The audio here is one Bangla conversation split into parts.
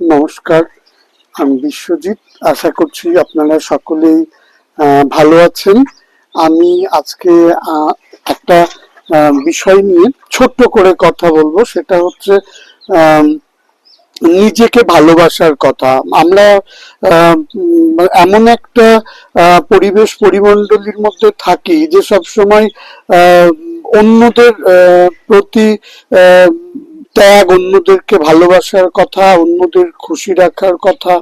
নমস্কার, আমি বিশ্বজিৎ। আশা করছি আপনারা সকলেই ভালো আছেন। আমি আজকে একটা বিষয় নিয়ে ছোট্ট করে কথা বলব। সেটা হচ্ছে নিজেকে ভালোবাসার কথা। আমরা এমন একটা পরিবেশ পরিমণ্ডলীর মধ্যে থাকি যে সব সময় অন্যদের প্রতি ত্যাগ, অন্যদেরকে ভালোবাসার কথা, অন্যদের খুশি রাখার কথা,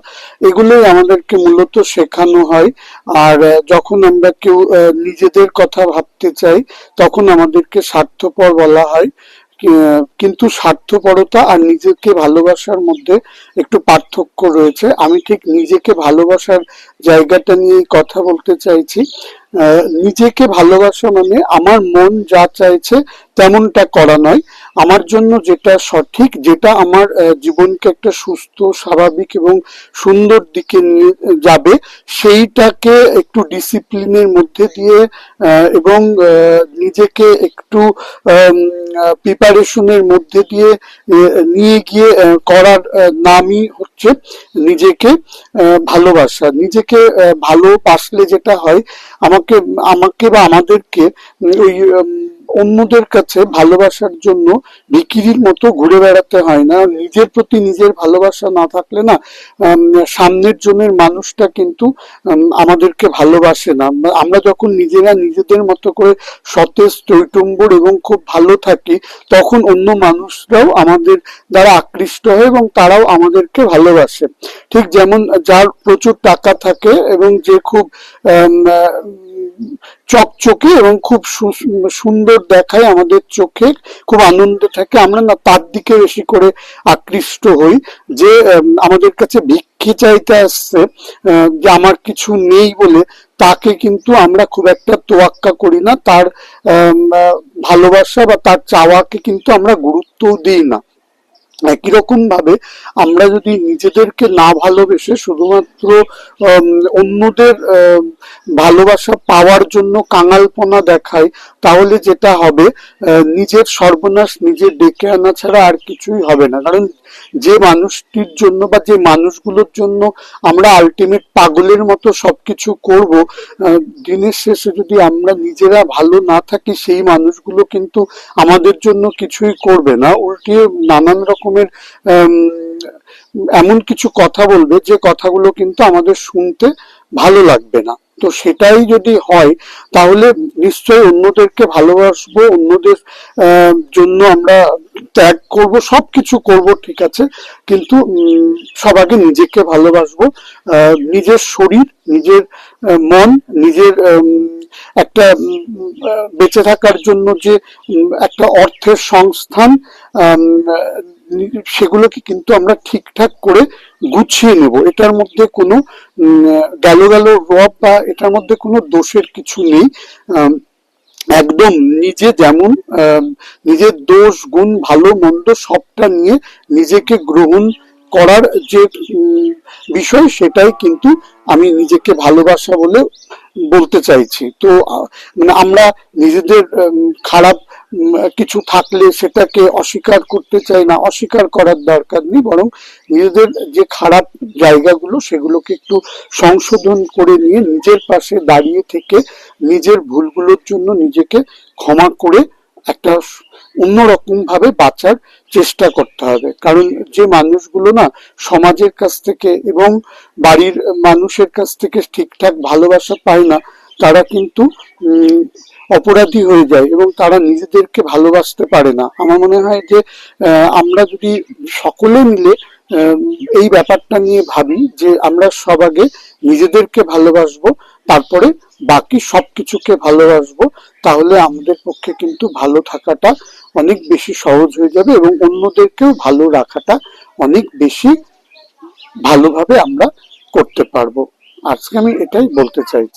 এগুলোই আমাদেরকে মূলত শেখানো হয়। আর যখন আমরা কেউ নিজেদের কথা ভাবতে চাই, তখন আমাদেরকে স্বার্থপর বলা হয়। কিন্তু স্বার্থপরতা আর নিজেকে ভালোবাসার মধ্যে একটু পার্থক্য রয়েছে। আমি ঠিক নিজেকে ভালোবাসার জায়গাটা নিয়ে কথা বলতে চাইছি। নিজেকে ভালোবাসা মানে আমার মন যা চাইছে তেমনটা করা নয়। আমার জন্য যেটা সঠিক, যেটা আমার জীবনকে একটা সুস্থ, স্বাভাবিক এবং সুন্দর দিকে নিয়ে যাবে, সেইটাকে একটু ডিসিপ্লিনের মধ্যে দিয়ে এবং নিজেকে একটু প্রিপারেশনের মধ্যে দিয়ে নিয়ে গিয়ে করার নামই হচ্ছে নিজেকে ভালোবাসা। নিজেকে ভালোবাসলে যেটা হয়, আমাকে আমাকে বা আমাদেরকে, ওই অন্যদের কাছে ভালোবাসার জন্য ভিকিরির মতো ঘুরে বেড়াতে হয় না। নিজের প্রতি নিজের ভালোবাসা না থাকলে না সামনের জনের মানুষটা কিন্তু আমাদেরকে ভালোবাসে না। আমরা যখন নিজেরা নিজেদের মতো করে সতেজ টৈটম্বর এবং খুব ভালো থাকি, তখন অন্য মানুষরাও আমাদের দ্বারা আকৃষ্ট হয় এবং তারাও আমাদেরকে ভালোবাসে। ঠিক যেমন যার প্রচুর টাকা থাকে এবং যে খুব চকচকে এবং খুব সুন্দর দেখায় আমাদের চোখে, খুব আনন্দ থাকে। আমরা না তার দিকে বেশি করে আকৃষ্ট হই যে আমাদের কাছে ভিক্ষে চাইতে আসছে যে আমার কিছু নেই বলে, তাকে কিন্তু আমরা খুব একটা তোয়াক্কা করি না। তার ভালোবাসা বা তার চাওয়াকে কিন্তু আমরা গুরুত্ব দিই না। একই রকম ভাবে আমরা যদি নিজেদেরকে না ভালোবেসে শুধুমাত্র অন্যদের ভালোবাসা পাওয়ার জন্য কাঙালপনা দেখাই, তাহলে যেটা হবে নিজের সর্বনাশ নিজে ডেকে আনা ছাড়া আর কিছুই হবে না। কারণ যে মানুষটির জন্য বা যে মানুষগুলোর জন্য আমরা আলটিমেট পাগলের মতো সবকিছু করব দিনের শেষে যদি আমরা নিজেরা ভালো না থাকি, সেই মানুষগুলো কিন্তু আমাদের জন্য কিছুই করবে না। উল্টিয়ে নানান রকমের এমন কিছু কথা বলবে যে কথাগুলো কিন্তু আমাদের শুনতে ভালো লাগবে না। তো সেটাই যদি হয়, তাহলে নিশ্চয়ই অন্যদেরকে ভালোবাসবো, অন্যদের জন্য আমরা ত্যাগ করব, সবকিছু করব, ঠিক আছে? কিন্তু সব আগে নিজেকে ভালোবাসবো নিজের শরীর, নিজের মন, নিজের একটা বেঁচে থাকার জন্য যে একটা অর্থের সংস্থান সেগুলোকে কিন্তু আমরা ঠিকঠাক করে গুছিয়ে নেব। এটার মধ্যে কোনো গেল গেল রব বা এটার মধ্যে কোনো দোষের কিছু নেই। একদম নিজে যেমন নিজের দোষ, গুণ, ভালো, মন্দ সবটা নিয়ে নিজেকে গ্রহণ করার যে বিষয় সেটাই কিন্তু আমি নিজেকে ভালোবাসা বলে বলতে চাইছি। তো মানে আমরা নিজেদের খারাপ কিছু থাকলে সেটাকে অস্বীকার করতে চাই না, অস্বীকার করার দরকার নেই, বরং নিজেদের যে খারাপ জায়গাগুলো সেগুলোকে একটু সংশোধন করে নিয়ে নিজের পাশে দাঁড়িয়ে থেকে নিজের ভুলগুলোর জন্য নিজেকে ক্ষমা করে একটা অন্যরকম ভাবে বাঁচার চেষ্টা করতে হবে। কারণ যে মানুষগুলো না সমাজের কাছ থেকে এবং বাড়ির মানুষের কাছ থেকে ঠিকঠাক ভালোবাসা পায় না, তারা কিন্তু অপরাধী হয়ে যায় এবং তারা নিজেদেরকে ভালোবাসতে পারে না। আমার মনে হয় যে আমরা যদি সকলে মিলে এই ব্যাপারটা নিয়ে ভাবি যে আমরা সব আগে নিজেদেরকে ভালোবাসবো তারপরে বাকি সব সবকিছুকে ভালোবাসবো, তাহলে আমাদের পক্ষে কিন্তু ভালো থাকাটা অনেক বেশি সহজ হয়ে যাবে এবং অন্যদেরকেও ভালো রাখাটা অনেক বেশি ভালোভাবে আমরা করতে পারব। আজকে আমি এটাই বলতে চাইছি।